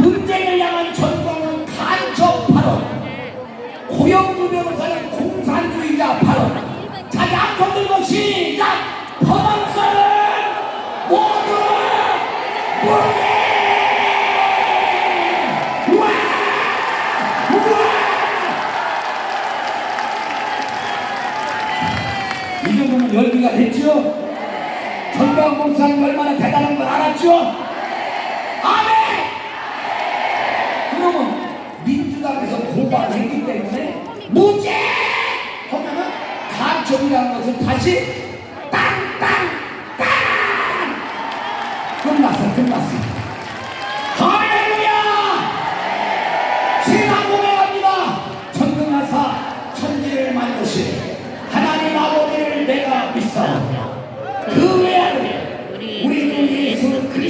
문재인을 향한 전공은 간첩 발언 고용주명을 사는 공산주의자 발언 자 양손 들고 시작! 퍼방사는 모두 무죄 우와! 우와 이 정도면 열기가 됐죠? 전광 목사님 얼마나 대단한 걸 알았죠? 아멘! 그러면 민주당에서 고발했기 때문에 무죄! 하면은 간첩이라는 것을 다시 땅땅땅! 끝났어 끝났어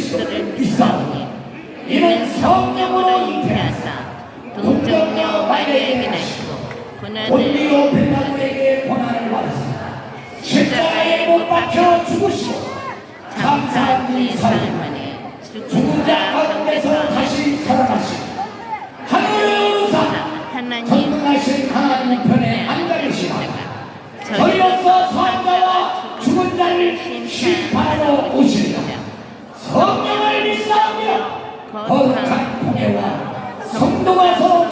그리스도를 믿사오니 이는 성령으로 잉태하사 동정녀 마리아에게 나시고 본리오 빌라도에게 고난을 받으사 십자가에 못 박혀 죽으시고 감사한 이 사랑만에 죽은 자 가운데서 다시 살아나시고 하늘을 우사 전능하신 하나님 편에 앉아 계시나 저희로서 사람자와 죽은 자를 심판하러 오시리라 성령을 믿사오며 거룩한 공예와 성도 가 서